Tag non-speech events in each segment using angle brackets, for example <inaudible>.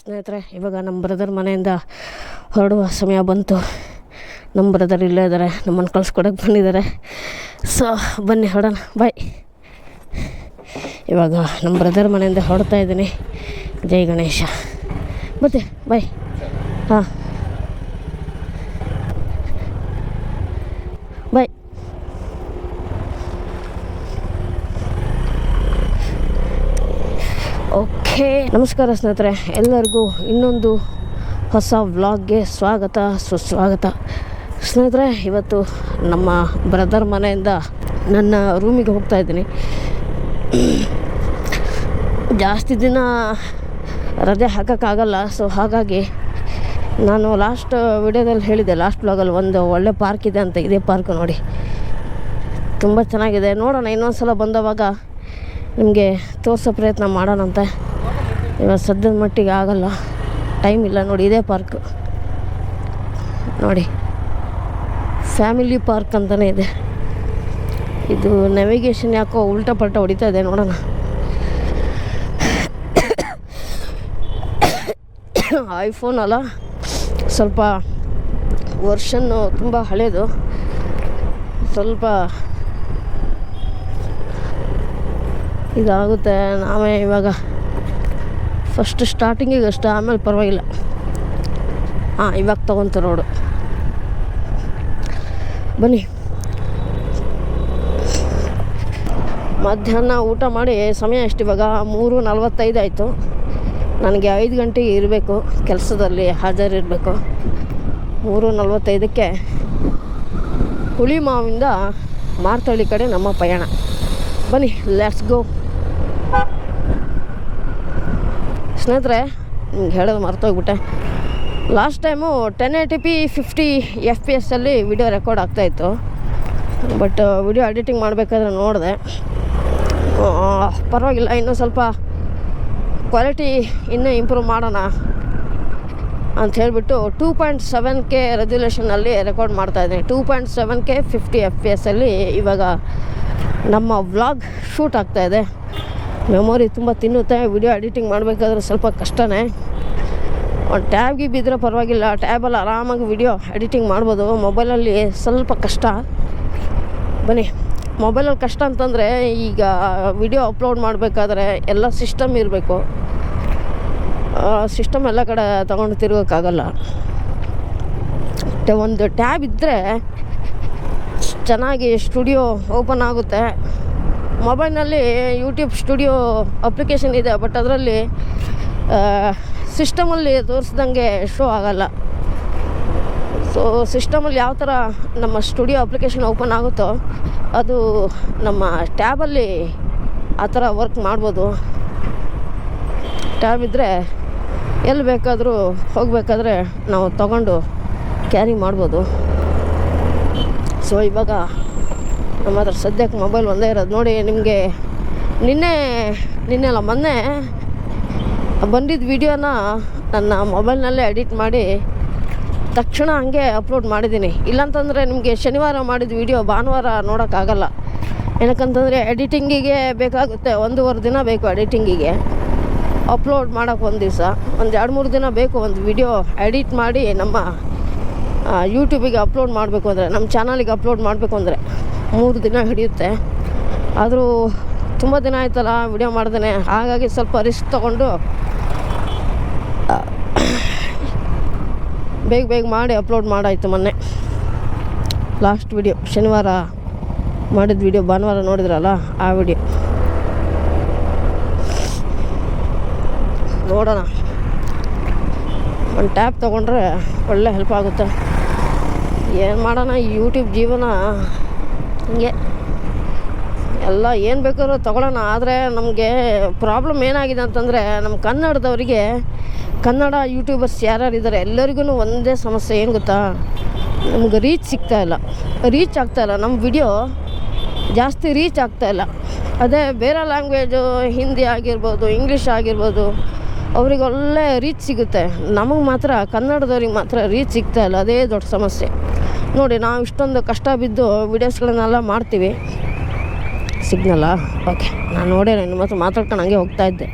ಸ್ನೇಹಿತರೆ, ಇವಾಗ ನಮ್ಮ ಬ್ರದರ್ ಮನೆಯಿಂದ ಹೊರಡುವ ಸಮಯ ಬಂತು. ನಮ್ಮ ಬ್ರದರ್ ಇಲ್ಲೇ ಇದ್ದಾರೆ ನಮ್ಮನ್ನು ಕಳ್ಸ್ಕೊಡೋಕ್ಕೆ ಬಂದಿದ್ದಾರೆ ಸೊ ಬನ್ನಿ, ಹೊರಡೋಣ. ಬಾಯ್ ಇವಾಗ ನಮ್ಮ ಬ್ರದರ್ ಮನೆಯಿಂದ ಹೊರಡ್ತಾ ಇದ್ದೀನಿ. ಜೈ ಗಣೇಶ. ಮತ್ತೆ ಬಾಯ್ ಹಾಂ. ಬಾಯ್ ಓಕೆ, ನಮಸ್ಕಾರ ಸ್ನೇಹಿತರೆ. ಎಲ್ಲರಿಗೂ ಇನ್ನೊಂದು ಹೊಸ ವ್ಲಾಗ್ಗೆ ಸ್ವಾಗತ, ಸುಸ್ವಾಗತ. ಸ್ನೇಹಿತರೆ, ಇವತ್ತು ನಮ್ಮ ಬ್ರದರ್ ಮನೆಯಿಂದ ನನ್ನ ರೂಮಿಗೆ ಹೋಗ್ತಾ ಇದ್ದೀನಿ. ಜಾಸ್ತಿ ದಿನ ರಜೆ ಹಾಕೋಕ್ಕಾಗಲ್ಲ. ಸೊ ಹಾಗಾಗಿ ನಾನು ಲಾಸ್ಟ್ ವಿಡಿಯೋದಲ್ಲಿ ಹೇಳಿದ್ದೆ ಲಾಸ್ಟ್ ವ್ಲಾಗಲ್ಲಿ ಒಂದು ಒಳ್ಳೆ ಪಾರ್ಕ್ ಇದೆ ಅಂತ. ಇದೇ ಪಾರ್ಕ್ ನೋಡಿ. ತುಂಬ ಚೆನ್ನಾಗಿದೆ. ನೋಡೋಣ ಇನ್ನೊಂದು ಸಲ ಬಂದವಾಗ ನಿಮಗೆ ತೋರಿಸೋ ಪ್ರಯತ್ನ ಮಾಡೋಣಂತೆ. ಇವಾಗ ಸದ್ಯದ ಮಟ್ಟಿಗೆ ಆಗಲ್ಲ. ಟೈಮ್ ಇಲ್ಲ ನೋಡಿ, ಇದೇ ಪಾರ್ಕ್ ನೋಡಿ ಫ್ಯಾಮಿಲಿ ಪಾರ್ಕ್ ಅಂತಲೇ ಇದೆ. ಇದು ನೆವಿಗೇಷನ್ ಯಾಕೋ ಉಲ್ಟಾ ಪಲ್ಟ ಹೊಡಿತಾ ಇದೆ ನೋಡೋಣ. ಐಫೋನ್ ಅಲ್ಲ, ಸ್ವಲ್ಪ ವರ್ಷನ್ನು ತುಂಬ ಹಳೇದು. ಸ್ವಲ್ಪ ಇದಾಗುತ್ತೆ. ನಾವೇ ಇವಾಗ ಫಸ್ಟ್ ಸ್ಟಾರ್ಟಿಂಗಿಗೆ ಅಷ್ಟೇ, ಆಮೇಲೆ ಪರವಾಗಿಲ್ಲ. ಹಾಂ, ಇವಾಗ ತೊಗೊಂತ ರೋಡು. ಬನ್ನಿ. ಮಧ್ಯಾಹ್ನ ಊಟ ಮಾಡಿ, ಸಮಯ ಎಷ್ಟು ಇವಾಗ? ಮೂರು ನಲ್ವತ್ತೈದು ಆಯಿತು. ನನಗೆ ಐದು ಗಂಟೆಗೆ ಇರಬೇಕು, ಕೆಲಸದಲ್ಲಿ ಹಾಜರಿರಬೇಕು. ಮೂರು ನಲ್ವತ್ತೈದಕ್ಕೆ ಹುಳಿ ಮಾವಿಂದ ಮಾರ್ತಳ್ಳಿ ಕಡೆ ನಮ್ಮ ಪಯಣ. ಬನ್ನಿ ಲೆಟ್ಸ್ ಗೋ ಸ್ನೇಹಿತರೆ, ನಿಮ್ಗೆ ಹೇಳೋದು ಮರ್ತೋಗ್ಬಿಟ್ಟೆ. Last time ten eighty P fifty F P ಎಸ್ಸಲ್ಲಿ video record ಆಗ್ತಾಯಿತ್ತು ಬಟ್ ವಿಡಿಯೋ ಎಡಿಟಿಂಗ್ ಮಾಡಬೇಕಾದ್ರೆ ನೋಡಿದೆ. ಪರವಾಗಿಲ್ಲ, ಇನ್ನೂ ಸ್ವಲ್ಪ ಕ್ವಾಲಿಟಿ ಇನ್ನೂ ಇಂಪ್ರೂವ್ ಮಾಡೋಣ ಅಂತ ಹೇಳಿಬಿಟ್ಟು ಟೂ ಪಾಯಿಂಟ್ ಸೆವೆನ್ ಕೆ ರೆಗ್ಯುಲೇಷನಲ್ಲಿ ರೆಕಾರ್ಡ್ ಮಾಡ್ತಾಯಿದ್ದೆ two point seven K fifty F P ಎಸ್ಸಲ್ಲಿ ಇವಾಗ ನಮ್ಮ ವ್ಲಾಗ್ ಶೂಟ್ ಆಗ್ತಾಯಿದೆ ಮೆಮೊರಿ ತುಂಬ ತಿನ್ನುತ್ತೆ, ವಿಡಿಯೋ ಎಡಿಟಿಂಗ್ ಮಾಡಬೇಕಾದ್ರೆ ಸ್ವಲ್ಪ ಕಷ್ಟನೇ. ಒಂದು ಟ್ಯಾಬ್ಗೆ ಬಿದ್ದರೆ ಪರವಾಗಿಲ್ಲ ಟ್ಯಾಬಲ್ಲಿ ಆರಾಮಾಗಿ ವಿಡಿಯೋ ಎಡಿಟಿಂಗ್ ಮಾಡ್ಬೋದು. ಮೊಬೈಲಲ್ಲಿ ಸ್ವಲ್ಪ ಕಷ್ಟ. ಬನ್ನಿ, ಮೊಬೈಲಲ್ಲಿ ಕಷ್ಟ ಅಂತಂದರೆ ಈಗ ವಿಡಿಯೋ ಅಪ್ಲೋಡ್ ಮಾಡಬೇಕಾದ್ರೆ ಎಲ್ಲ ಸಿಸ್ಟಮ್ ಇರಬೇಕು. ಸಿಸ್ಟಮ್ ಎಲ್ಲ ಕಡೆ ತೊಗೊಂಡು ತಿರುಗೋಕ್ಕಾಗಲ್ಲ. ಒಂದು ಟ್ಯಾಬ್ ಇದ್ದರೆ ಚೆನ್ನಾಗಿ ಸ್ಟುಡಿಯೋ ಓಪನ್ ಆಗುತ್ತೆ. ಮೊಬೈಲ್ನಲ್ಲಿ ಯೂಟ್ಯೂಬ್ ಸ್ಟುಡಿಯೋ ಅಪ್ಲಿಕೇಶನ್ ಇದೆ, ಬಟ್ ಅದರಲ್ಲಿ ಸಿಸ್ಟಮಲ್ಲಿ ತೋರಿಸ್ದಂಗೆ ಶೋ ಆಗಲ್ಲ. ಸೊ ಸಿಸ್ಟಮಲ್ಲಿ ಯಾವ ಥರ ನಮ್ಮ ಸ್ಟುಡಿಯೋ ಅಪ್ಲಿಕೇಶನ್ ಓಪನ್ ಆಗುತ್ತೋ, ಅದು ನಮ್ಮ ಟ್ಯಾಬಲ್ಲಿ ಆ ಥರ ವರ್ಕ್ ಮಾಡ್ಬೋದು. ಟ್ಯಾಬ್ ಇದ್ದರೆ ಎಲ್ಲಿ ಬೇಕಾದರೂ ಹೋಗಬೇಕಾದ್ರೆ ನಾವು ತಗೊಂಡು ಕ್ಯಾರಿ ಮಾಡ್ಬೋದು. ಸೊ ಇವಾಗ ನಮ್ಮ ಹತ್ರ ಸದ್ಯಕ್ಕೆ ಮೊಬೈಲ್ ಒಂದೇ ಇರೋದು. ನೋಡಿ, ನಿಮಗೆ ನಿನ್ನೆ ನಿನ್ನೆ ಅಲ್ಲ, ಮೊನ್ನೆ ಬಂದಿದ್ದ ವಿಡಿಯೋನ ನನ್ನ ಮೊಬೈಲ್ನಲ್ಲೇ ಎಡಿಟ್ ಮಾಡಿ ತಕ್ಷಣ ಹಂಗೆ ಅಪ್ಲೋಡ್ ಮಾಡಿದ್ದೀನಿ. ಇಲ್ಲಾಂತಂದರೆ ನಿಮಗೆ ಶನಿವಾರ ಮಾಡಿದ ವಿಡಿಯೋ ಭಾನುವಾರ ನೋಡೋಕ್ಕಾಗಲ್ಲ. ಏನಕ್ಕಂತಂದರೆ ಎಡಿಟಿಂಗಿಗೆ ಬೇಕಾಗುತ್ತೆ ಒಂದೂವರೆ ದಿನ ಬೇಕು ಎಡಿಟಿಂಗಿಗೆ ಅಪ್ಲೋಡ್ ಮಾಡೋಕ್ಕೆ ಒಂದು ದಿವಸ, ಒಂದು ಎರಡು ಮೂರು ದಿನ ಬೇಕು ಒಂದು ವಿಡಿಯೋ ಎಡಿಟ್ ಮಾಡಿ ನಮ್ಮ ಯೂಟ್ಯೂಬಿಗೆ ಅಪ್ಲೋಡ್ ಮಾಡಬೇಕು ಅಂದರೆ, ನಮ್ಮ ಚಾನಲಿಗೆ ಅಪ್ಲೋಡ್ ಮಾಡಬೇಕು ಅಂದರೆ. ಮೂರು ದಿನ ಹಿಡಿಯುತ್ತೆ. ಆದರೂ ತುಂಬ ದಿನ ಆಯ್ತಲ್ಲ ವಿಡಿಯೋ ಮಾಡ್ದೇ ಹಾಗಾಗಿ ಸ್ವಲ್ಪ ರಿಸ್ಕ್ ತೊಗೊಂಡು ಬೇಗ ಬೇಗ ಮಾಡಿ ಅಪ್ಲೋಡ್ ಮಾಡಾಯಿತು ಮೊನ್ನೆ. ಲಾಸ್ಟ್ ವಿಡಿಯೋ ಶನಿವಾರ ಮಾಡಿದ ವಿಡಿಯೋ ಭಾನುವಾರ ನೋಡಿದ್ರಲ್ಲ ಆ ವಿಡಿಯೋ ನೋಡೋಣ. ಒಂದು ಟ್ಯಾಬ್ ತೊಗೊಂಡ್ರೆ ಒಳ್ಳೆ ಹೆಲ್ಪ್ ಆಗುತ್ತೆ. ಏನು ಮಾಡೋಣ ಯೂಟ್ಯೂಬ್ ಜೀವನ ಹಿಂಗೆ. ಎಲ್ಲ ಏನು ಬೇಕಾದ್ರೂ ತೊಗೊಳೋಣ ಆದರೆ ನಮಗೆ ಪ್ರಾಬ್ಲಮ್ ಏನಾಗಿದೆ ಅಂತಂದರೆ ನಮ್ಮ ಕನ್ನಡದವರಿಗೆ, ಕನ್ನಡ ಯೂಟ್ಯೂಬರ್ಸ್ ಯಾರ್ಯಾರು ಇದ್ದಾರೆ ಎಲ್ಲರಿಗೂ ಒಂದೇ ಸಮಸ್ಯೆ, ಏನು ಗೊತ್ತಾ? ನಮ್ಗೆ ರೀಚ್ ಸಿಗ್ತಾ ಇಲ್ಲ. ರೀಚ್ ಆಗ್ತಾಯಿಲ್ಲ ನಮ್ಮ ವಿಡಿಯೋ ಜಾಸ್ತಿ ರೀಚ್ ಆಗ್ತಾಯಿಲ್ಲ ಅದೇ ಬೇರೆ ಲ್ಯಾಂಗ್ವೇಜು ಹಿಂದಿ ಆಗಿರ್ಬೋದು ಇಂಗ್ಲೀಷ್ ಆಗಿರ್ಬೋದು ಅವ್ರಿಗೆ ಒಳ್ಳೆ ರೀಚ್ ಸಿಗುತ್ತೆ. ನಮಗೆ ಮಾತ್ರ, ಕನ್ನಡದವ್ರಿಗೆ ಮಾತ್ರ ರೀಚ್ ಸಿಗ್ತಾಯಿಲ್ಲ ಅದೇ ದೊಡ್ಡ ಸಮಸ್ಯೆ. ನೋಡಿ, ನಾವು ಇಷ್ಟೊಂದು ಕಷ್ಟ ಬಿದ್ದು ವೀಡಿಯೋಸ್ಗಳನ್ನೆಲ್ಲ ಮಾಡ್ತೀವಿ. ಸಿಗ್ನಲ್ಲ ಓಕೆ ನಾನು ನೋಡೇ ನಿಮ್ಮ ಹತ್ರ ಮಾತಾಡ್ಕೊಂಡು ಹಂಗೆ ಹೋಗ್ತಾ ಇದ್ದೆ.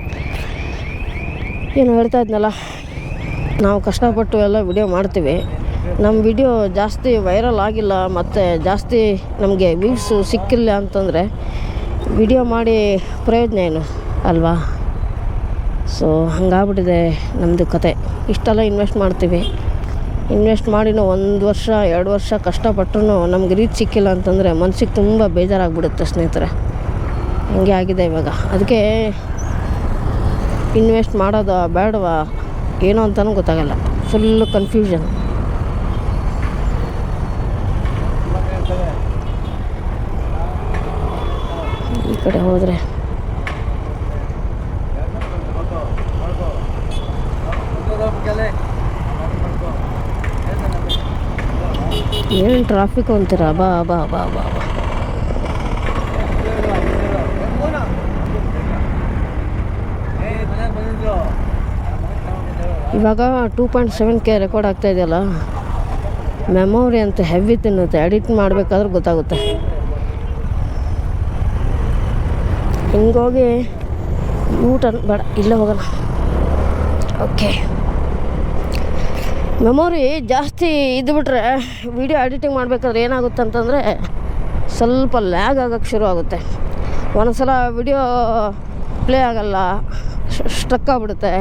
ಏನು ಹೇಳ್ತಾ ಇದ್ನಲ್ಲ? ನಾವು ಕಷ್ಟಪಟ್ಟು ಎಲ್ಲ ವಿಡಿಯೋ ಮಾಡ್ತೀವಿ. ನಮ್ಮ ವಿಡಿಯೋ ಜಾಸ್ತಿ ವೈರಲ್ ಆಗಿಲ್ಲ, ಮತ್ತು ಜಾಸ್ತಿ ನಮಗೆ ವ್ಯೂಸು ಸಿಕ್ಕಿಲ್ಲ ಅಂತಂದರೆ ವಿಡಿಯೋ ಮಾಡಿ ಪ್ರಯೋಜನ ಏನು? ಅಲ್ವಾ? ಸೊ ಹಂಗಾಗ್ಬಿಟ್ಟಿದೆ ನಮ್ಮದು ಕತೆ. ಇಷ್ಟೆಲ್ಲ ಇನ್ವೆಸ್ಟ್ ಮಾಡ್ತೀವಿ. ಇನ್ವೆಸ್ಟ್ ಮಾಡಿನೂ ಒಂದು ವರ್ಷ, ಎರಡು ವರ್ಷ ಕಷ್ಟಪಟ್ಟರು ನಮ್ಗೆ ರೀಚ್ ಸಿಕ್ಕಿಲ್ಲ ಅಂತಂದರೆ ಮನ್ಸಿಗೆ ತುಂಬ ಬೇಜಾರಾಗ್ಬಿಡುತ್ತೆ ಸ್ನೇಹಿತರೆ. ಹಂಗೆ ಆಗಿದೆ ಇವಾಗ. ಅದಕ್ಕೆ ಇನ್ವೆಸ್ಟ್ ಮಾಡೋದ ಬೇಡವಾ, ಏನೋ ಅಂತಲೂ ಗೊತ್ತಾಗಲ್ಲ. Full confusion. ಈ ಕಡೆ ಹೋದರೆ ಏನು ಟ್ರಾಫಿಕ್ ಅಂತೀರ? ಬಾ ಬಾ ಬಾ ಬಾ ಬಾ. ಇವಾಗ two point seven K record ಆಗ್ತಾ ಇದೆಯಲ್ಲ? ಮೆಮೊರಿ ಅಂತ ಹೆವಿ ತಿನ್ನುತ್ತೆ. ಎಡಿಟ್ ಮಾಡಬೇಕಾದ್ರೆ ಗೊತ್ತಾಗುತ್ತೆ. ಹಿಂಗೋಗಿ ಊಟ ಬೇಡ, ಇಲ್ಲೇ ಹೋಗೋಣ. ಓಕೆ ಮೆಮೊರಿ ಜಾಸ್ತಿ ಇದ್ಬಿಟ್ರೆ ವಿಡಿಯೋ ಎಡಿಟಿಂಗ್ ಮಾಡಬೇಕಾದ್ರೆ ಏನಾಗುತ್ತೆ ಅಂತಂದರೆ ಸ್ವಲ್ಪ ಲ್ಯಾಗ್ ಆಗೋಕ್ಕೆ ಶುರು ಆಗುತ್ತೆ. ಒಂದೊಂದ್ಸಲ ವಿಡಿಯೋ ಪ್ಲೇ ಆಗಲ್ಲ ಸ್ಟ್ರಕ್ ಆಗಿಬಿಡುತ್ತೆ.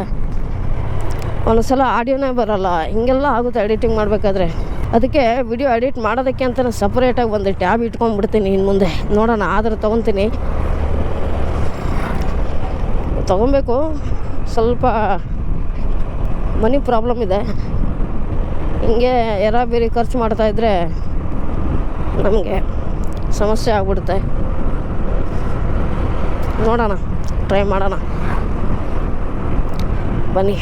ಒಂದೊಂದ್ಸಲ ಆಡಿಯೋನೇ ಬರೋಲ್ಲ, ಹಿಂಗೆಲ್ಲ ಆಗುತ್ತೆ ಎಡಿಟಿಂಗ್ ಮಾಡಬೇಕಾದ್ರೆ. ಅದಕ್ಕೆ ವಿಡಿಯೋ ಎಡಿಟ್ ಮಾಡೋದಕ್ಕೆ ಅಂತಲೇ ಸಪ್ರೇಟಾಗಿ ಒಂದು ಟ್ಯಾಬ್ ಇಟ್ಕೊಂಡ್ಬಿಡ್ತೀನಿ ಇನ್ನು ಮುಂದೆ. ನೋಡೋಣ, ಆದರೆ ತೊಗೊತೀನಿ. ತೊಗೊಬೇಕು. ಸ್ವಲ್ಪ ಮನಿ ಪ್ರಾಬ್ಲಮ್ ಇದೆ. ಹಿಂಗೆ ಎರಾಬೇರಿ ಖರ್ಚು ಖರ್ಚು ಮಾಡ್ತಾಯಿದ್ರೆ ನಮಗೆ ಸಮಸ್ಯೆ ಆಗ್ಬಿಡುತ್ತೆ. ನೋಡೋಣ ಟ್ರೈ ಮಾಡೋಣ. ಬನ್ನಿ.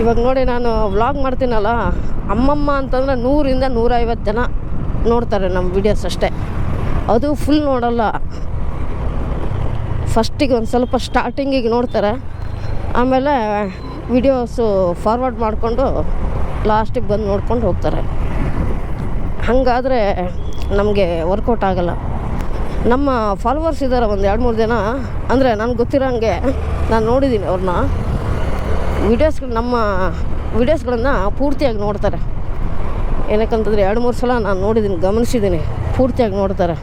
ಇವಾಗ ನೋಡಿ ನಾನು ವ್ಲಾಗ್ ಮಾಡ್ತೀನಲ್ಲ, ಅಮ್ಮಮ್ಮ ಅಂತಂದರೆ ನೂರಿಂದ ನೂರೈವತ್ತು ಜನ ನೋಡ್ತಾರೆ ನಮ್ಮ ವಿಡಿಯೋಸ್ ಅಷ್ಟೇ. ಅದು ಫುಲ್ ನೋಡಲ್ಲ. ಫಸ್ಟಿಗೆ ಒಂದು ಸ್ವಲ್ಪ ಸ್ಟಾರ್ಟಿಂಗಿಗೆ ನೋಡ್ತಾರೆ. ಆಮೇಲೆ ವಿಡಿಯೋಸು ಫಾರ್ವರ್ಡ್ ಮಾಡಿಕೊಂಡು ಲಾಸ್ಟಿಗೆ ಬಂದು ನೋಡ್ಕೊಂಡು ಹೋಗ್ತಾರೆ. ಹಾಗಾದರೆ ನಮಗೆ ವರ್ಕೌಟ್ ಆಗಲ್ಲ. ನಮ್ಮ ಫಾಲೋವರ್ಸ್ ಇದ್ದಾರೆ ಒಂದು ಎರಡು ಮೂರು ಜನ. ಅಂದರೆ ನನಗೆ ಗೊತ್ತಿರೋಂಗೆ ನಾನು ನೋಡಿದ್ದೀನಿ ಅವ್ರನ್ನ ವಿಡಿಯೋಸ್ ನಮ್ಮ ವಿಡಿಯೋಸ್ಗಳನ್ನು ಪೂರ್ತಿಯಾಗಿ ನೋಡ್ತಾರೆ. ಏನಕ್ಕಂತಂದರೆ ಎರಡು ಮೂರು ಸಲ ನಾನು ನೋಡಿದ್ದೀನಿ ಗಮನಿಸಿದ್ದೀನಿ ಪೂರ್ತಿಯಾಗಿ ನೋಡ್ತಾರೆ.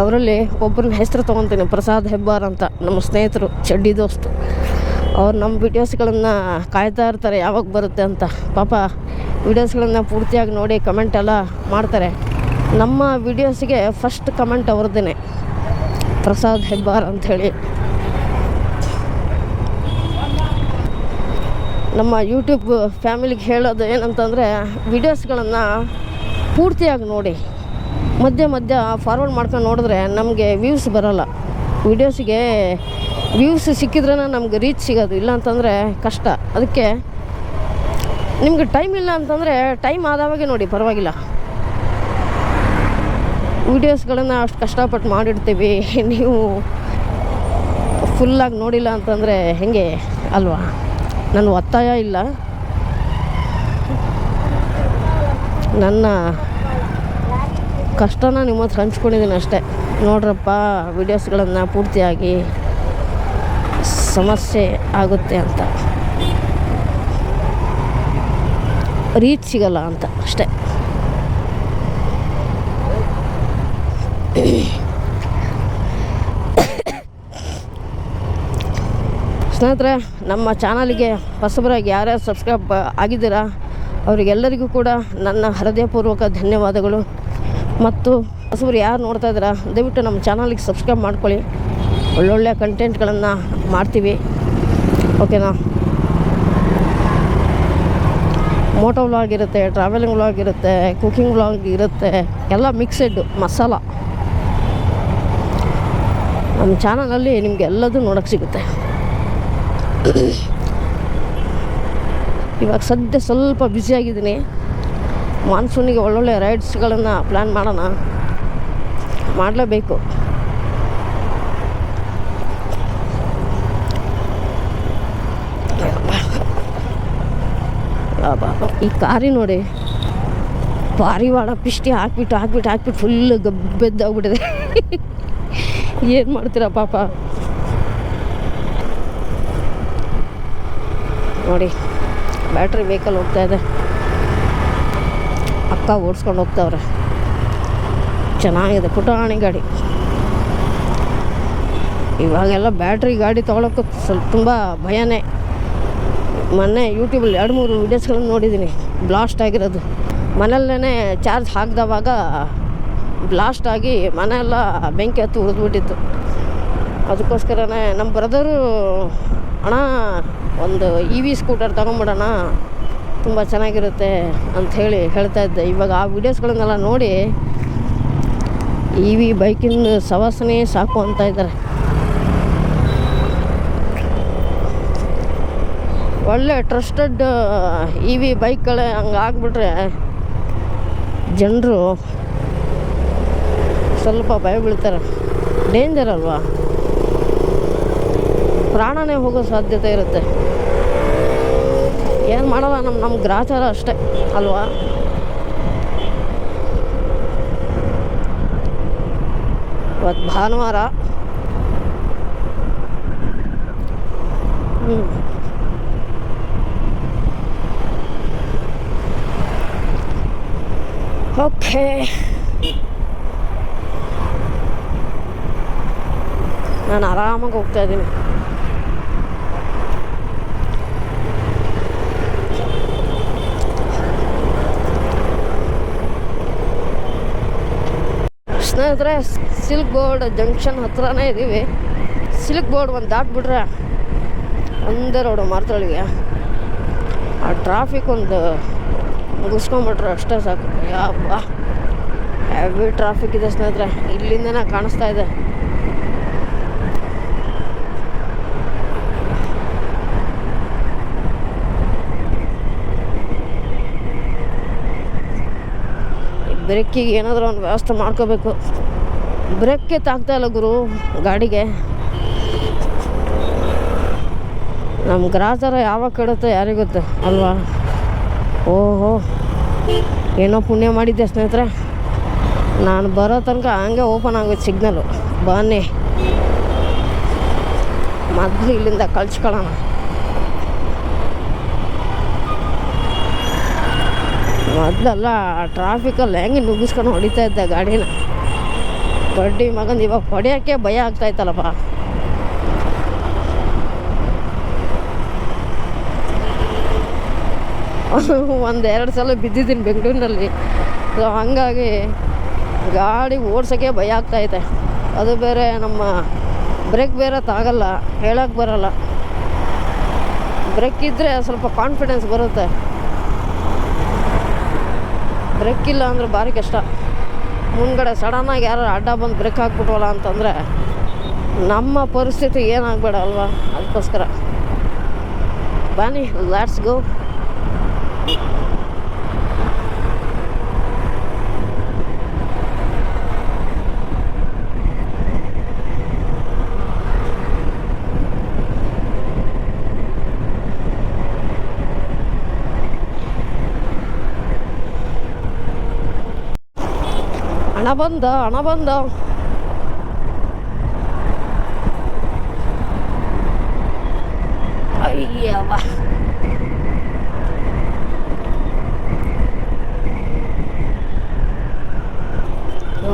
ಅವರಲ್ಲಿ ಒಬ್ಬರನ್ನ ಹೆಸರು ತೊಗೊತೀನಿ, ಪ್ರಸಾದ್ ಹೆಬ್ಬಾರ್ ಅಂತ. ನಮ್ಮ ಸ್ನೇಹಿತರು, ಚಡ್ಡಿ ದೋಸ್ತು. ಅವ್ರು ನಮ್ಮ ವಿಡಿಯೋಸ್ಗಳನ್ನು ಕಾಯ್ತಾ ಇರ್ತಾರೆ, ಯಾವಾಗ ಬರುತ್ತೆ ಅಂತ. ಪಾಪ ವಿಡಿಯೋಸ್ಗಳನ್ನು ಪೂರ್ತಿಯಾಗಿ ನೋಡಿ ಕಮೆಂಟ್ ಎಲ್ಲ ಮಾಡ್ತಾರೆ. ನಮ್ಮ ವಿಡಿಯೋಸ್ಗೆ ಫಸ್ಟ್ ಕಮೆಂಟ್ ಅವ್ರದ್ದೇ. ಪ್ರಸಾದ್ ಹೆಬ್ಬಾರ್ ಅಂಥೇಳಿ. ನಮ್ಮ ಯೂಟ್ಯೂಬ್ ಫ್ಯಾಮಿಲಿಗೆ ಹೇಳೋದು ಏನಂತಂದರೆ ವಿಡಿಯೋಸ್ಗಳನ್ನು ಪೂರ್ತಿಯಾಗಿ ನೋಡಿ. ಮಧ್ಯ ಮಧ್ಯ ಫಾರ್ವರ್ಡ್ ಮಾಡ್ಕೊಂಡು ನೋಡಿದ್ರೆ ನಮಗೆ ವ್ಯೂಸ್ ಬರೋಲ್ಲ. ವೀಡಿಯೋಸಿಗೆ ವ್ಯೂಸ್ ಸಿಕ್ಕಿದ್ರೇ ನಮ್ಗೆ ರೀಚ್ ಸಿಗೋದು. ಇಲ್ಲ ಅಂತಂದರೆ ಕಷ್ಟ. ಅದಕ್ಕೆ ನಿಮ್ಗೆ ಟೈಮ್ ಇಲ್ಲ ಅಂತಂದರೆ ಟೈಮ್ ಆದವಾಗೆ ನೋಡಿ, ಪರವಾಗಿಲ್ಲ. ವೀಡಿಯೋಸ್ಗಳನ್ನು ಅಷ್ಟು ಕಷ್ಟಪಟ್ಟು ಮಾಡಿರ್ತೀವಿ. <laughs> ನೀವು ಫುಲ್ಲಾಗಿ ನೋಡಿಲ್ಲ ಅಂತಂದರೆ ಹೆಂಗೆ ಅಲ್ವಾ? ನನ್ನ ಒತ್ತಾಯ ಇಲ್ಲ. ನನ್ನ ಕಷ್ಟನ ನಿಮ್ಮ ಹತ್ರ ಹಂಚ್ಕೊಂಡಿದ್ದೀನಿ ಅಷ್ಟೇ. ನೋಡ್ರಪ್ಪ ವಿಡಿಯೋಸ್ಗಳನ್ನು ಪೂರ್ತಿಯಾಗಿ ಸಮಸ್ಯೆ ಆಗುತ್ತೆ ಅಂತ. ರೀಚ್ ಸಿಗಲ್ಲ ಅಂತ ಅಷ್ಟೇ. ಸ್ನೇಹಿತರೆ, ನಮ್ಮ ಚಾನಲ್ಗೆ ಹೊಸಬರಾಗಿ ಯಾರ್ಯಾರು ಸಬ್ಸ್ಕ್ರೈಬ್ ಆಗಿದ್ದೀರಾ, ಅವರಿಗೆಲ್ಲರಿಗೂ ಕೂಡ ನನ್ನ ಹೃದಯಪೂರ್ವಕ ಧನ್ಯವಾದಗಳು. ಮತ್ತು ಹೊಸಬರು ಯಾರು ನೋಡ್ತಾ ಇದ್ದೀರಾ, ದಯವಿಟ್ಟು ನಮ್ಮ ಚಾನಲಿಗೆ ಸಬ್ಸ್ಕ್ರೈಬ್ ಮಾಡ್ಕೊಳ್ಳಿ. ಒಳ್ಳೊಳ್ಳೆ ಕಂಟೆಂಟ್ಗಳನ್ನು ಮಾಡ್ತೀವಿ. ಓಕೆನಾ ಮೋಟೋ ವ್ಲಾಗ್ ಇರುತ್ತೆ ಟ್ರಾವೆಲಿಂಗ್ ವ್ಲಾಗ್ ಇರುತ್ತೆ ಕುಕಿಂಗ್ ವ್ಲಾಗ್ ಇರುತ್ತೆ, ಎಲ್ಲ ಮಿಕ್ಸೆಡ್ ಮಸಾಲ. ನಮ್ಮ ಚಾನಲಲ್ಲಿ ನಿಮಗೆ ಎಲ್ಲದೂ ನೋಡೋಕ್ಕೆ ಸಿಗುತ್ತೆ. ಇವಾಗ ಸದ್ಯ ಸ್ವಲ್ಪ ಬ್ಯುಸಿಯಾಗಿದ್ದೀನಿ ಮಾನ್ಸೂನಿಗೆ ಒಳ್ಳೊಳ್ಳೆ ರೈಡ್ಸ್ಗಳನ್ನು ಪ್ಲ್ಯಾನ್ ಮಾಡೋಣ. ಮಾಡಲೇಬೇಕು. ಈ ಕಾರಿ ನೋಡಿ. ಪಾರಿವಾಳ ಪಿಷ್ಟಿ ಹಾಕ್ಬಿಟ್ಟು ಹಾಕ್ಬಿಟ್ಟು ಹಾಕ್ಬಿಟ್ಟು ಫುಲ್ ಗಬ್ಬೆದ್ದಾಗ್ಬಿಟ್ಟಿದೆ ಏನು ಮಾಡ್ತೀರಾ ಪಾಪ? ನೋಡಿ ಬ್ಯಾಟ್ರಿ ವೆಹಿಕಲ್ ಹೋಗ್ತಾ ಇದೆ. ಅಕ್ಕ ಓಡಿಸ್ಕೊಂಡು ಹೋಗ್ತಾವ್ರೆ. ಚೆನ್ನಾಗಿದೆ, ಪುಟಾಣಿ ಗಾಡಿ. ಇವಾಗೆಲ್ಲ ಬ್ಯಾಟ್ರಿ ಗಾಡಿ ತೊಗೊಳಕ್ಕೆ ಸ್ವಲ್ಪ ತುಂಬ ಭಯನೇ. ಮೊನ್ನೆ ಯೂಟ್ಯೂಬಲ್ಲಿ ಎರಡು ಮೂರು ವೀಡಿಯೋಸ್ಗಳನ್ನು ನೋಡಿದ್ದೀನಿ, ಬ್ಲಾಸ್ಟ್ ಆಗಿರೋದು. ಮನೆಯಲ್ಲೇ ಚಾರ್ಜ್ ಹಾಕಿದವಾಗ ಬ್ಲಾಸ್ಟ್ ಆಗಿ ಮನೆಯೆಲ್ಲ ಬೆಂಕಿ ಹತ್ತು ಉರಿದ್ಬಿಟ್ಟಿತ್ತು. ಅದಕ್ಕೋಸ್ಕರನೇ ನಮ್ಮ ಬ್ರದರು, ಅಣ್ಣ, ಒಂದು ಇ ವಿ ಸ್ಕೂಟರ್ ತೊಗೊಂಬಿಡೋಣ. ತುಂಬ ಚೆನ್ನಾಗಿರುತ್ತೆ ಅಂಥೇಳಿ ಹೇಳ್ತಾ ಇದ್ದೆ. ಇವಾಗ ಆ ವೀಡಿಯೋಸ್ಗಳನ್ನೆಲ್ಲ ನೋಡಿ ಇ ವಿ ಬೈಕಿನ ಸವಾಸನೆ ಸಾಕು ಅಂತ ಇದ್ದಾರೆ. ಒಳ್ಳೆ ಟ್ರಸ್ಟೆಡ್ ಇ ವಿ ಬೈಕ್ಗಳೇ ಹಂಗೆ ಆಗ್ಬಿಟ್ರೆ ಜನರು ಸ್ವಲ್ಪ ಭಯ ಬೀಳ್ತಾರೆ. ಡೇಂಜರ್ ಅಲ್ವಾ? ಪ್ರಾಣನೇ ಹೋಗೋ ಸಾಧ್ಯತೆ ಇರುತ್ತೆ. ಏನು ಮಾಡೋಲ್ಲ ನಮ್ಮ ನಮ್ಮ ಗ್ರಾಚಾರ ಅಷ್ಟೇ, ಅಲ್ವಾ? ಇವತ್ತು ಭಾನುವಾರ. ಹ್ಞೂ ಓಕೆ. ನಾನು ಆರಾಮಾಗಿ ಹೋಗ್ತಾ ಇದ್ದೀನಿ. ಸ್ನೇಹಿತರೆ ಸಿಲ್ಕ್ ಬೋರ್ಡ್ ಜಂಕ್ಷನ್ ಹತ್ರನೇ ಇದ್ದೀವಿ ಸಿಲ್ಕ್ ಬೋರ್ಡ್ ಒಂದು ದಾಟ್ಬಿಟ್ರೆ ಒಂದೇ ರೋಡು ಮಾರ್ತಳಿಗೆ. ಆ ಟ್ರಾಫಿಕ್ ಒಂದು ಮುಗಿಸ್ಕೊಂಬಿಟ್ರೆ ಅಷ್ಟೇ ಸಾಕು. ಯಾವ ಹೆವಿ ಟ್ರಾಫಿಕ್ ಇದೆ ಸ್ನೇಹಿತರೆ. ಇಲ್ಲಿಂದನೇ ಕಾಣಿಸ್ತಾ ಇದೆ. ಬ್ರೇಕಿಗೆ ಏನಾದರೂ ಒಂದು ವ್ಯವಸ್ಥೆ ಮಾಡ್ಕೋಬೇಕು. ಬ್ರೇಕ್ಗೆ ತಾಗ್ತಾ ಇಲ್ಲ ಗುರು, ಗಾಡಿಗೆ. ನಮ್ಮ ಗ್ರಾಹಕರ ಯಾವಾಗ ಕೆಡುತ್ತೆ ಯಾರಿಗೆ ಗೊತ್ತು, ಅಲ್ವಾ? ಓಹೋ, ಏನೋ ಪುಣ್ಯ ಮಾಡಿದ್ದೆ ಸ್ನೇಹಿತರೆ. ನಾನು ಬರೋ ತನಕ ಹಂಗೆ ಓಪನ್ ಆಗುತ್ತೆ ಸಿಗ್ನಲು. ಬನ್ನಿ. ಮೊದಲು ಇಲ್ಲಿಂದ ಕಳ್ಸ್ಕೊಳ್ಳೋಣ. ಮೊದಲೆಲ್ಲ ಟ್ರಾಫಿಕಲ್ಲಿ ಹೆಂಗೆ ನುಗ್ಗಿಸ್ಕೊಂಡು ಹೊಡಿತಾ ಇದ್ದೆ ಗಾಡಿನ. ಬಡ್ಡಿ ಮಗಂದು ಇವಾಗ ಹೊಡೆಯೋಕ್ಕೆ ಭಯ ಆಗ್ತಾಯ್ತಲ್ಲಪ್ಪ ಒಂದು ಎರಡು ಸಲ ಬಿದ್ದಿದ್ದೀನಿ ಬೆಂಗಳೂರಿನಲ್ಲಿ. ಸೊ ಹಂಗಾಗಿ ಗಾಡಿ ಓಡ್ಸೋಕ್ಕೆ ಭಯ ಆಗ್ತಾಯಿದೆ ಅದು ಬೇರೆ ನಮ್ಮ ಬ್ರೇಕ್ ಬೇರೆ ತಾಗಲ್ಲ ಹೇಳೋಕ್ಕೆ ಬರಲ್ಲ. ಬ್ರೇಕ್ ಇದ್ದರೆ ಸ್ವಲ್ಪ ಕಾನ್ಫಿಡೆನ್ಸ್ ಬರುತ್ತೆ. ಬ್ರೇಕ್ ಇಲ್ಲ ಅಂದರೆ ಭಾರಿ ಕಷ್ಟ. ಮುಂದ್ಗಡೆ ಸಡನ್ನಾಗಿ ಯಾರು ಅಡ್ಡ ಬಂದು ಬ್ರೇಕ್ ಹಾಕ್ಬಿಟ್ವಲ್ಲ ಅಂತಂದರೆ ನಮ್ಮ ಪರಿಸ್ಥಿತಿ ಏನಾಗಬೇಡ ಅಲ್ವಾ? ಅದಕ್ಕೋಸ್ಕರ. ಬನ್ನಿ ಲ್ಯಾಟ್ಸ್ ಗೋ ಹಣ ಬಂದ ಹಣ ಬಂದ.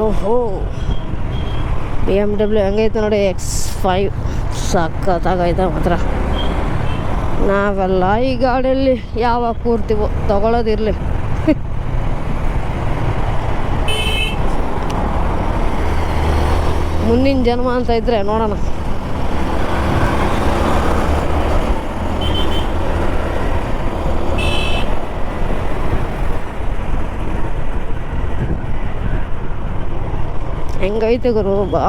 ಓಹೋ. ಬಿ ಎಂ ಡಬ್ಲ್ಯೂ ಹೆಂಗೈತೆ ನೋಡಿ ಎಕ್ಸ್ ಫೈವ್ ಸಖತ್ತಾಗೈತೆ ಮಾತ್ರ ನಾವೆಲ್ಲ ಈ ಗಾಡಿಯಲ್ಲಿ ಯಾವಾಗ ಕೂರ್ತೀವೋ ತಗೊಳ್ಳೋದಿರಲಿ ಮುಂದಿನ ಜನ್ಮ ಅಂತ ಇದ್ರೆ ನೋಡೋಣ. ಹೆಂಗೈತೆ ಗುರು? ಬಾ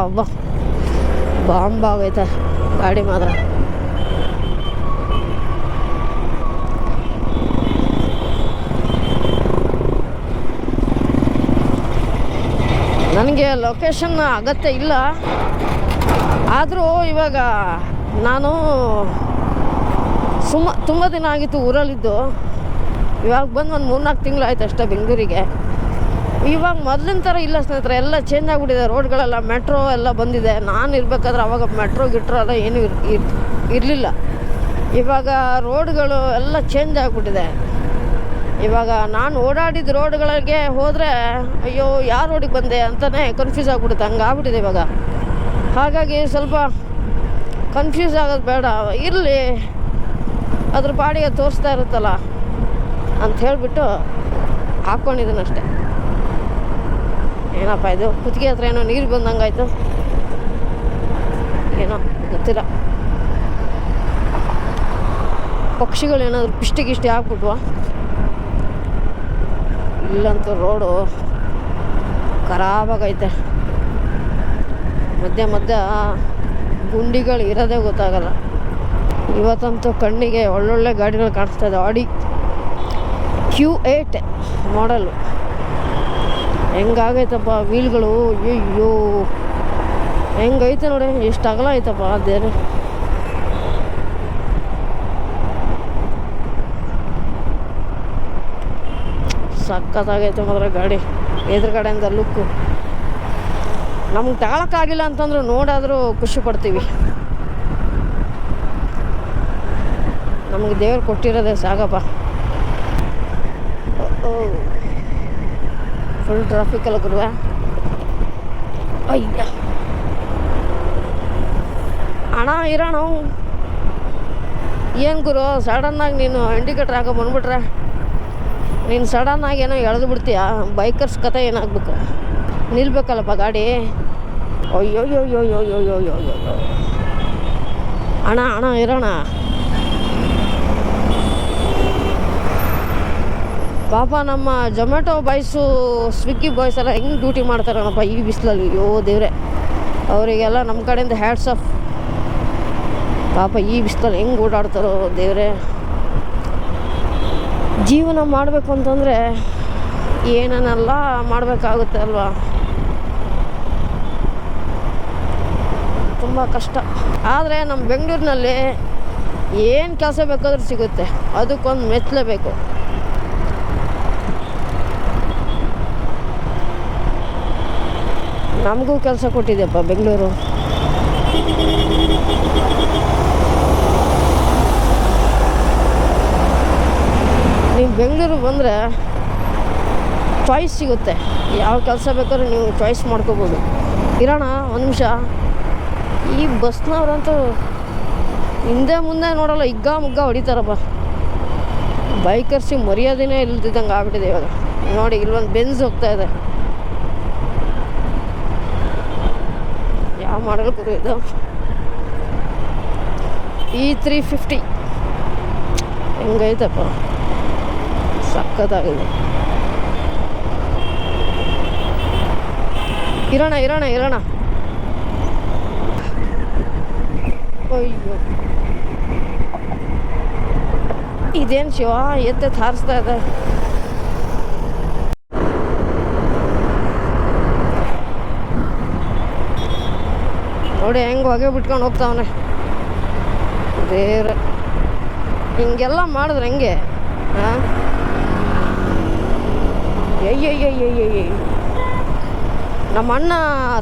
ಬಾಂಬ್ ಆಗೈತೆ. ಗಾಡಿ ಮಾತ್ರ. ನನಗೆ ಲೊಕೇಶನ್ ಅಗತ್ಯ ಇಲ್ಲ. ಆದರೂ ಇವಾಗ ನಾನು ಸುಮ್ಮ ತುಂಬ ದಿನ ಆಗಿತ್ತು ಊರಲ್ಲಿದ್ದು. ಇವಾಗ ಬಂದು ಒಂದು ಮೂರ್ನಾಲ್ಕು ತಿಂಗಳು ಆಯ್ತು ಅಷ್ಟೇ ಬೆಂಗಳೂರಿಗೆ. ಇವಾಗ ಮೊದಲಿನ ಥರ ಇಲ್ಲ ಸ್ನೇಹಿತರೆ, ಎಲ್ಲ ಚೇಂಜ್ ಆಗಿಬಿಟ್ಟಿದೆ, ರೋಡ್ಗಳೆಲ್ಲ ಮೆಟ್ರೋ ಎಲ್ಲ ಬಂದಿದೆ. ನಾನು ಇರಬೇಕಾದ್ರೆ ಅವಾಗ ಮೆಟ್ರೋ ಗಿಟ್ರೋ ಎಲ್ಲ ಏನೂ ಇರ್ ಇರಲಿಲ್ಲ. ಇವಾಗ ರೋಡ್ಗಳು ಎಲ್ಲ ಚೇಂಜ್ ಆಗಿಬಿಟ್ಟಿದೆ. ಇವಾಗ ನಾನು ಓಡಾಡಿದ ರೋಡ್ಗಳಿಗೆ ಹೋದರೆ, ಅಯ್ಯೋ ಯಾವ ರೋಡಿಗೆ ಬಂದೆ ಅಂತಲೇ ಕನ್ಫ್ಯೂಸ್ ಆಗಿಬಿಡುತ್ತೆ ಹಂಗೆ ಆಗ್ಬಿಟ್ಟಿದೆ ಇವಾಗ. ಹಾಗಾಗಿ ಸ್ವಲ್ಪ ಕನ್ಫ್ಯೂಸ್ ಆಗೋದು ಬೇಡ. ಇರಲಿ, ಅದ್ರ ಪಾಡಿಗೆ ತೋರಿಸ್ತಾ ಇರುತ್ತಲ್ಲ ಅಂತ ಹೇಳಿಬಿಟ್ಟು ಹಾಕ್ಕೊಂಡಿದ್ದೀನಿ ಅಷ್ಟೆ. ಏನಪ್ಪ ಇದು, ಕುತ್ತಿಗೆ ಹತ್ರ ಏನೋ ನೀರು ಬಂದಂಗಾಯ್ತು. ಏನೋ ಗೊತ್ತಿಲ್ಲ. ಪಕ್ಷಿಗಳು ಏನಾದರೂ ಪಿಷ್ಟಿ ಗಿಷ್ಟಿ ಹಾಕ್ಬಿಟ್ವಾ ಇಲ್ಲಂತೂ ರೋಡು ಖರಾಬಾಗೈತೆ. ಮಧ್ಯ ಮಧ್ಯ ಗುಂಡಿಗಳು ಇರೋದೇ ಗೊತ್ತಾಗಲ್ಲ. ಇವತ್ತಂತೂ ಕಣ್ಣಿಗೆ ಒಳ್ಳೊಳ್ಳೆ ಗಾಡಿಗಳು ಕಾಣಿಸ್ತಾ ಇದೆ. ಆಡಿ ಕ್ಯೂ ಏಟ್ ಮಾಡಲು. ಹೆಂಗಾಗೈತಪ್ಪ ವೀಲ್ಗಳು? ಅಯ್ಯೋ ಹೆಂಗೈತೆ ನೋಡಿ ಎಷ್ಟು ಅಗಲ ಐತಪ್ಪ ಅದೇನು ಸಖತ್ತಾಗೈತೆ ಮಾತ್ರ ಗಾಡಿ. ಎದುರುಗಡೆಯಿಂದ ಲುಕ್ಕು ನಮ್ಗೆ ತಗೊಳಕ್ಕಾಗಿಲ್ಲ ಅಂತಂದ್ರೆ ನೋಡಾದರೂ ಖುಷಿ ಪಡ್ತೀವಿ. ನಮಗೆ ದೇವ್ರು ಕೊಟ್ಟಿರೋದೇ ಸಾಕಪ್ಪ ಫುಲ್ ಟ್ರಾಫಿಕ್ ಅಲ್ಲ ಗುರುವ. ಅಯ್ಯ. ಅಣ್ಣ ಇರೋಣ ಏನು ಗುರು? ಸಡನ್ನಾಗಿ ನೀನು ಇಂಡಿಕೇಟ್ರ್ ಹಾಕೋ ಬಂದ್ಬಿಟ್ರೆ. ನೀನು ಸಡನ್ನಾಗಿ ಏನೋ ಎಳೆದು ಬಿಡ್ತೀಯ? ಬೈಕರ್ಸ್ ಕತೆ ಏನಾಗಬೇಕು? ನಿಲ್ಬೇಕಲ್ಲಪ್ಪ ಗಾಡಿ? ಅಯ್ಯೋ ಅಣ್ಣ ಅಣ್ಣ ಇರೋಣ ಪಾಪ ನಮ್ಮ ಜೊಮ್ಯಾಟೊ ಬಾಯ್ಸು ಸ್ವಿಗ್ಗಿ ಬಾಯ್ಸ್ ಎಲ್ಲ ಹೆಂಗೆ ಡ್ಯೂಟಿ ಮಾಡ್ತಾರಣ್ಣಪ್ಪ ಈ ಬಿಸಿಲಲ್ಲಿ ಅಯ್ಯೋ ದೇವ್ರೆ ಅವರಿಗೆಲ್ಲ ನಮ್ಮ ಕಡೆಯಿಂದ ಹ್ಯಾಟ್ಸ್ ಆಫ್ ಪಾಪ ಈ ಬಿಸಿಲಲ್ಲಿ ಹೆಂಗೆ ಓಡಾಡ್ತಾರೋ ದೇವ್ರೆ ಜೀವನ ಮಾಡಬೇಕು ಅಂತಂದರೆ ಏನನ್ನೆಲ್ಲ ಮಾಡಬೇಕಾಗುತ್ತೆ ಅಲ್ವಾ? ತುಂಬ ಕಷ್ಟ. ಆದರೆ ನಮ್ಮ ಬೆಂಗಳೂರಿನಲ್ಲಿ ಏನು ಕೆಲಸ ಬೇಕಾದ್ರೂ ಸಿಗುತ್ತೆ. ಅದಕ್ಕೊಂದು ಮೆಚ್ಚಲೇಬೇಕು ನಮಗೂ ಕೆಲಸ ಕೊಟ್ಟಿದೆಯಪ್ಪ ಬೆಂಗಳೂರು. ನೀವು ಬೆಂಗಳೂರು ಬಂದರೆ ಚಾಯ್ಸ್ ಸಿಗುತ್ತೆ. ಯಾವ ಕೆಲಸ ಬೇಕಾದ್ರೂ ನೀವು ಚಾಯ್ಸ್ ಮಾಡ್ಕೋಬೋದು. ಇರೋಣ, ಒಂದು ನಿಮಿಷ. ಈ ಬಸ್ನವ್ರಂತೂ ಹಿಂದೆ ಮುಂದೆ ನೋಡಲ್ಲ, ಹಿಗ್ಗ ಮುಗ್ಗ ಹೊಡಿತಾರಪ್ಪ. ಬೈಕರ್ಸಿಗೆ ಮರ್ಯಾದೆನೇ ಇಲ್ದಿದ್ದಂಗೆ ಆಗ್ಬಿಟ್ಟಿದೆ ಇವಾಗ. ನೋಡಿ, ಇಲ್ಲೊಂದು ಬೆನ್ಸ್ ಹೋಗ್ತಾ ಇದೆ. ಯಾವ ಮಾಡಲ್ ಇದು? ಈ ತ್ರೀ ಫಿಫ್ಟಿ ಹೆಂಗೈತಪ್ಪ. ಸಖತ್ತಾಗಿದೆ. ಇರೋಣ ಇರೋಣ ಇರೋಣ. ಅಯ್ಯೋ. ಇದೇನು ಶಿವ? ಎತ್ತೆತ್ತು ಹಾರಿಸ್ತಾ ಇದೆ ನೋಡಿ, ಹೆಂಗೆ ಹೊಗೆ ಬಿಟ್ಕೊಂಡು ಹೋಗ್ತಾವನೆ ದೇವ್ರೆ ಹಿಂಗೆಲ್ಲ ಮಾಡಿದ್ರೆ ಹೆಂಗೆ? ಹಾಂ ಅಯ್ಯಯ್ಯಯ್ಯಯ್ಯಯ್ಯ ನಮ್ಮ ಅಣ್ಣ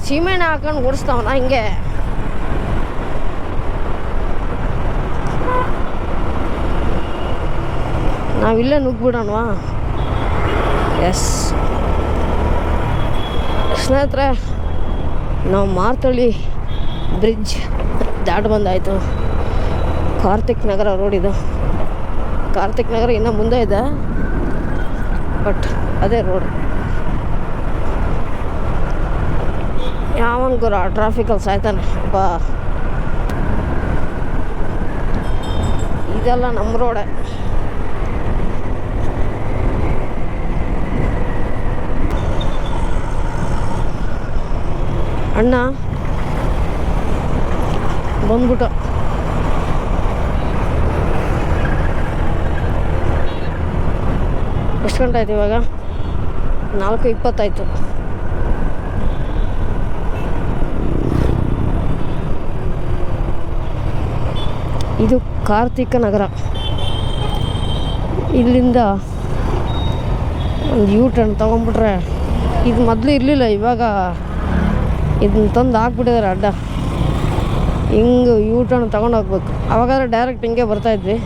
ಸೀಮೆಣ್ಣೆ ಹಾಕೊಂಡು ಓಡಿಸ್ತಾವನ, ಹಿಂಗೆ. ನಾವಿಲ್ಲೇ ನುಗ್ಗಿಬಿಡೋಣವಾ? ಎಸ್ ಸ್ನೇಹಿತರೆ, ನಾವು ಮಾರ್ತಳ್ಳಿ ಬ್ರಿಡ್ಜ್ ದಾಟ್ ಬಂದಾಯಿತು. ಕಾರ್ತಿಕ್ ನಗರ ರೋಡ್ ಇದು. ಕಾರ್ತಿಕ್ ನಗರ ಇನ್ನೂ ಮುಂದೆ ಇದೆ. ಬಟ್ ಅದೇ ರೋಡ್. ಯಾವನ್ ಗುರು ಟ್ರಾಫಿಕಲ್ಲಿ ಸಾಯ್ತಾನೆ. ಬಾ. ಇದೆಲ್ಲ ನಮ್ಮ ರೋಡೆ. ಅಣ್ಣ ಬಂದ್ಬಿಟ್ಟು ಎಷ್ಟು ಗಂಟೆ ಆಯ್ತು ಇವಾಗ? ನಾಲ್ಕು ಇಪ್ಪತ್ತಾಯ್ತು. ಇದು ಕಾರ್ತಿಕ ನಗರ. ಇಲ್ಲಿಂದ ಒಂದು ಯೂ ಟರ್ನ್ ತೊಗೊಂಬಿಟ್ರೆ ಇದು ಮೊದಲು ಇರಲಿಲ್ಲ, ಇವಾಗ ಇದನ್ನ ತಂದು ಹಾಕ್ಬಿಟ್ಟಿದ್ದಾರೆ ಅಡ್ಡ. ಹಿಂಗೆ ಯೂ ಟರ್ನ್ ತೊಗೊಂಡು ಹೋಗ್ಬೇಕು. ಅವಾಗಾದ್ರೆ ಡೈರೆಕ್ಟ್ ಹಿಂಗೆ ಬರ್ತಾಯಿದ್ವಿ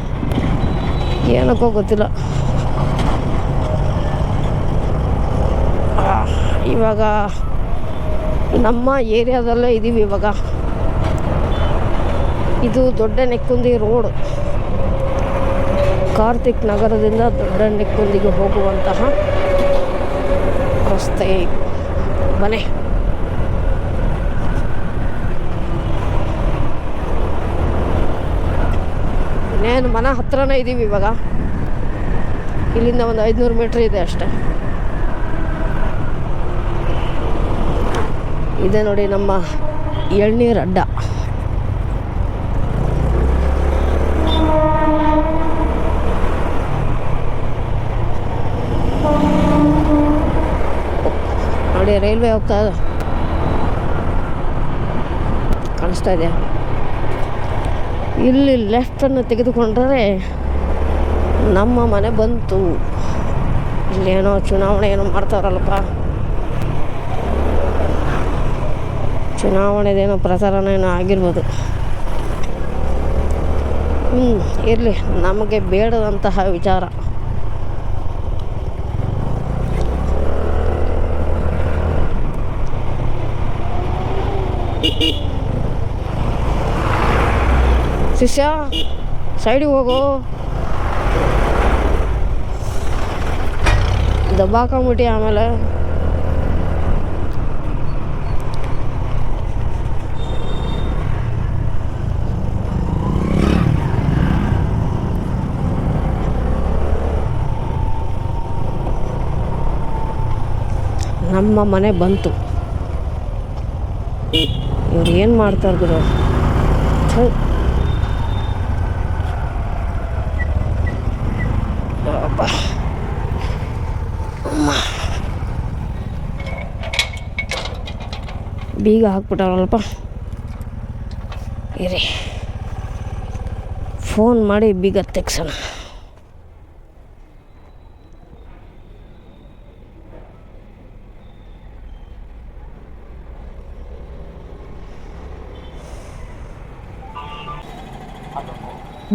ಏನಕ್ಕೋ ಗೊತ್ತಿಲ್ಲ. ಇವಾಗ ನಮ್ಮ ಏರಿಯಾದಲ್ಲೇ ಇದ್ದೀವಿ ಇವಾಗ. ಇದು ದೊಡ್ಡ ನೆಕ್ಕುಂದಿ ರೋಡ್. ಕಾರ್ತಿಕ್ ನಗರದಿಂದ ದೊಡ್ಡ ನೆಕ್ಕುಂದಿಗೆ ಹೋಗುವಂತಹ ರಸ್ತೆ. ಮನೆ ಇನ್ನೇನು ಮನೆ ಹತ್ರನೇ ಇದ್ದೀವಿ ಇವಾಗ. ಇಲ್ಲಿಂದ ಒಂದು ಐದುನೂರು ಮೀಟ್ರ್ ಇದೆ ಅಷ್ಟೆ. ಇದೆ ನೋಡಿ ನಮ್ಮ ಎಳ್ನೀರು ಅಡ್ಡ. ನೋಡಿ ರೈಲ್ವೆ ಹೋಗ್ತಾ ಇದೆ ಕಾಣಿಸ್ತಾ ಇದೆಯಾ ಇಲ್ಲಿ ಲೆಫ್ಟನ್ನು ತೆಗೆದುಕೊಂಡರೆ ನಮ್ಮ ಮನೆ ಬಂತು. ಇಲ್ಲೇನೋ ಚುನಾವಣೆ ಏನೋ ಮಾಡ್ತಾರಲ್ಲಪ್ಪ. ಚುನಾವಣೆದೇನೋ ಪ್ರಸರಣ ಏನೋ ಆಗಿರ್ಬೋದು. ಹ್ಞೂ ಇರಲಿ. ನಮಗೆ ಬೇಡದಂತಹ ವಿಚಾರ. ಶಿಷ್ಯ ಸೈಡಿಗೆ ಹೋಗು. ದಬ್ಬಾಕೊಂಬಿಟ್ಟು ಆಮೇಲೆ. ನಮ್ಮ ಮನೆ ಬಂತು. ಇವ್ರು ಏನು ಮಾಡ್ತಾರೆ ಗುರು. ಬೀಗ ಹಾಕ್ಬಿಟ್ಟವ್ರಲ್ಲಪ್ಪ. ಇರಿ. ಫೋನ್ ಮಾಡಿ ಬೀಗ ತೆಗ್ಸೋಣ.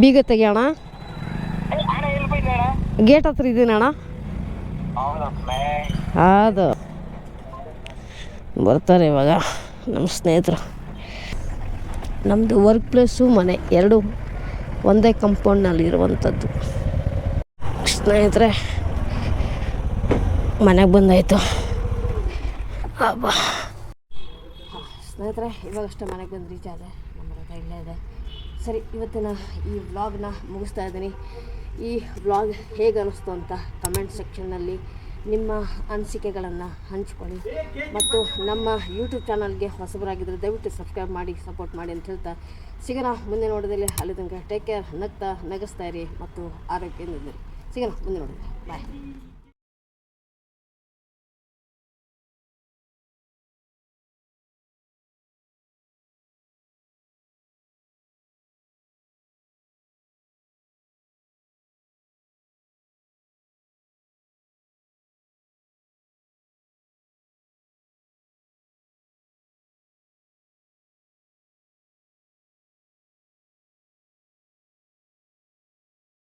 ಬೀಗ ತೆಗಿಯೋಣ? ಗೇಟ್ ಹತ್ರ ಇದ್ದೀನಿ ಅಣ್ಣ. ಅದು ಬರ್ತಾರೆ ಇವಾಗ ನಮ್ಮ ಸ್ನೇಹಿತರು. ನಮ್ಮದು ವರ್ಕ್ ಪ್ಲೇಸು ಮನೆ ಎರಡು. ಒಂದೇ ಕಂಪೌಂಡ್ನಲ್ಲಿ ಇರುವಂಥದ್ದು ಸ್ನೇಹಿತರೆ ಮನೆಗೆ ಬಂದಾಯಿತು. ಅಬ್ಬ. ಸ್ನೇಹಿತರೆ ಇವಾಗಷ್ಟೇ ಮನೆಗೆ ಬಂದು ರೀಚ್ ಆದೆ ನಮ್ಮ ಇಲ್ಲೇ ಇದೆ. ಸರಿ, ಇವತ್ತಿನ ಈ ವ್ಲಾಗ್ನ ಮುಗಿಸ್ತಾ ಇದ್ದೀನಿ. ಈ ವ್ಲಾಗ್ ಹೇಗೆ ಅನ್ನಿಸ್ತು ಅಂತ ಕಮೆಂಟ್ ಸೆಕ್ಷನ್ನಲ್ಲಿ ನಿಮ್ಮ ಅನಿಸಿಕೆಗಳನ್ನು ಹಂಚ್ಕೊಳ್ಳಿ. ಮತ್ತು ನಮ್ಮ ಯೂಟ್ಯೂಬ್ ಚಾನಲ್ಗೆ ಹೊಸಬರಾಗಿದ್ದರೆ ದಯವಿಟ್ಟು ಸಬ್ಸ್ಕ್ರೈಬ್ ಮಾಡಿ ಸಪೋರ್ಟ್ ಮಾಡಿ ಅಂತ ಹೇಳ್ತಾ ಸಿಗೋಣ. ಮುಂದೆ ನೋಡೋದಲ್ಲಿ ಅಲ್ಲಿ ಟೇಕ್ ಕೇರ್ ನಗ್ತಾ, ನಗಿಸ್ತಾ ಇರಿ ಮತ್ತು ಆರೋಗ್ಯದಿಂದಿರಿ ಸಿಗೋಣ, ಮುಂದೆ ನೋಡೋದಿಲ್ಲ. ಬಾಯ್